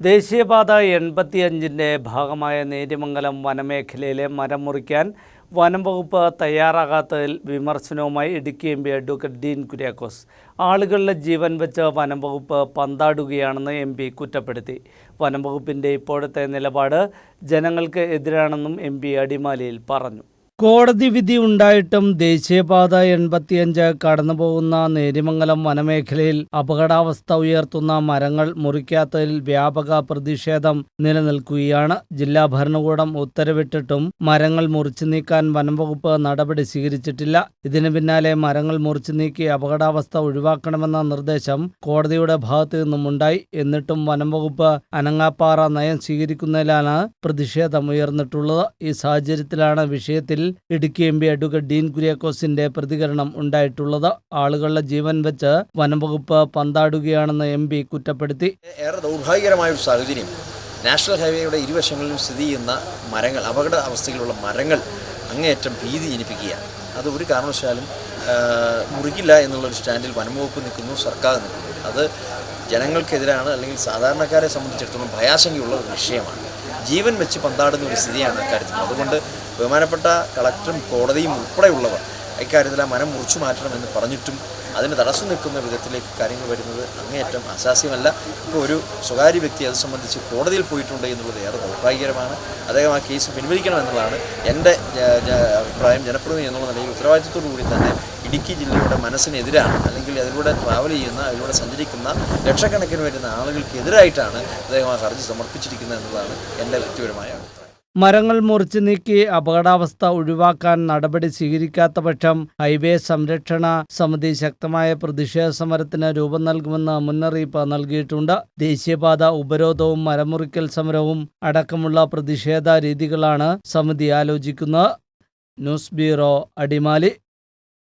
ദേശീയപാത എൺപത്തിയഞ്ചിന്റെ ഭാഗമായ നേര്യമംഗലം വനമേഖലയിലെ മരം മുറിക്കാൻ വനം വകുപ്പ് തയ്യാറാകാത്തതിൽ വിമർശനവുമായി Idukki M P advocate Dean Kuriakose. ആളുകളുടെ ജീവൻ വെച്ച് വനം വകുപ്പ് പന്താടുകയാണെന്ന് എം പി കുറ്റപ്പെടുത്തി. വനം വകുപ്പിന്റെ ഇപ്പോഴത്തെ നിലപാട് ജനങ്ങൾക്ക് എതിരാണെന്നും എം പി അടിമാലിയിൽ പറഞ്ഞു. കോടതി വിധി ഉണ്ടായിട്ടും ദേശീയപാത എൺപത്തിയഞ്ച് കടന്നുപോകുന്ന നേരിമംഗലം വനമേഖലയിൽ അപകടാവസ്ഥ ഉയർത്തുന്ന മരങ്ങൾ മുറിക്കാത്തതിൽ വ്യാപക പ്രതിഷേധം നിലനിൽക്കുകയാണ്. ജില്ലാ ഭരണകൂടം ഉത്തരവിട്ടിട്ടും മരങ്ങൾ മുറിച്ചു നീക്കാൻ വനംവകുപ്പ് നടപടി സ്വീകരിച്ചിട്ടില്ല. ഇതിന് പിന്നാലെ മരങ്ങൾ മുറിച്ചു നീക്കി അപകടാവസ്ഥ ഒഴിവാക്കണമെന്ന നിർദ്ദേശം കോടതിയുടെ ഭാഗത്തു നിന്നുമുണ്ടായി. എന്നിട്ടും വനംവകുപ്പ് അനങ്ങാപ്പാറ നയം സ്വീകരിക്കുന്നതിലാണ് പ്രതിഷേധം ഉയർന്നിട്ടുള്ളത്. ഈ സാഹചര്യത്തിലാണ് വിഷയത്തിൽ Idukki M P advocate Dean കുര്യാക്കോസിന്റെ പ്രതികരണം ഉണ്ടായിട്ടുള്ളത്. ആളുകളുടെ ജീവൻ വെച്ച് വനംവകുപ്പ് പന്താടുകയാണെന്ന് എം പി കുറ്റപ്പെടുത്തി. ഏറെ ദൗർഭാഗ്യകരമായ ഒരു സാഹചര്യം. നാഷണൽ ഹൈവേയുടെ ഇരുവശങ്ങളിലും സ്ഥിതി ചെയ്യുന്ന മരങ്ങൾ അപകട അവസ്ഥയിലുള്ള മരങ്ങൾ അങ്ങേയറ്റം ഭീതി ജനിപ്പിക്കുകയാണ്. അത് ഒരു കാരണവശാലും മുറിക്കില്ല എന്നുള്ളൊരു സ്റ്റാൻഡിൽ വനംവകുപ്പ് നിൽക്കുന്നു സർക്കാർ നിൽക്കുന്നു. അത് ജനങ്ങൾക്കെതിരാണ് അല്ലെങ്കിൽ സാധാരണക്കാരെ സംബന്ധിച്ചിടത്തോളം ഭയാശങ്കയുള്ള ഒരു വിഷയമാണ്. ജീവൻ വെച്ച് പന്താടുന്ന ഒരു സ്ഥിതിയാണ് അക്കാര്യത്തിൽ. അതുകൊണ്ട് ബഹുമാനപ്പെട്ട കളക്ടറും കോടതിയും ഉൾപ്പെടെയുള്ളവർ ഇക്കാര്യത്തിൽ ആ മരം മുറിച്ചു മാറ്റണമെന്ന് പറഞ്ഞിട്ടും അതിന് തടസ്സം നിൽക്കുന്ന വിധത്തിലേക്ക് കാര്യങ്ങൾ വരുന്നത് അങ്ങേയറ്റം അശാസ്യമല്ല ഇപ്പോൾ ഒരു സ്വകാര്യ വ്യക്തി അത് സംബന്ധിച്ച് കോടതിയിൽ പോയിട്ടുണ്ട് എന്നുള്ളത് ഏറെ ദൗർഭാഗ്യകരമാണ്. അദ്ദേഹം ആ കേസ് പിൻവലിക്കണമെന്നുള്ളതാണ് എന്റെ അഭിപ്രായം. ജനപ്രതിനിധി എന്നുള്ള നിലയിൽ ഉത്തരവാദിത്തത്തോടു കൂടി തന്നെ ഇടുക്കി ജില്ലയുടെ മനസ്സിനെതിരാണ് അല്ലെങ്കിൽ അതിലൂടെ ട്രാവൽ ചെയ്യുന്ന അതിലൂടെ സഞ്ചരിക്കുന്ന ലക്ഷക്കണക്കിന് വരുന്ന ആളുകൾക്കെതിരായിട്ടാണ് അദ്ദേഹം ആ ഹർജി സമർപ്പിച്ചിരിക്കുന്നത് എന്നുള്ളതാണ് എന്റെ വ്യക്തിപരമായ അഭിപ്രായം. മരങ്ങൾ മുറിച്ചു നീക്കി അപകടാവസ്ഥ ഒഴിവാക്കാൻ നടപടി സ്വീകരിക്കാത്ത പക്ഷം ഹൈവേ സംരക്ഷണ സമിതി ശക്തമായ പ്രതിഷേധ സമരത്തിന് രൂപം നൽകുമെന്ന് മുന്നറിയിപ്പ് നൽകിയിട്ടുണ്ട്. ദേശീയപാത ഉപരോധവും മരമുറിക്കൽ സമരവും അടക്കമുള്ള പ്രതിഷേധ രീതികളാണ് സമിതി ആലോചിക്കുന്നത്. News bureau Adimali.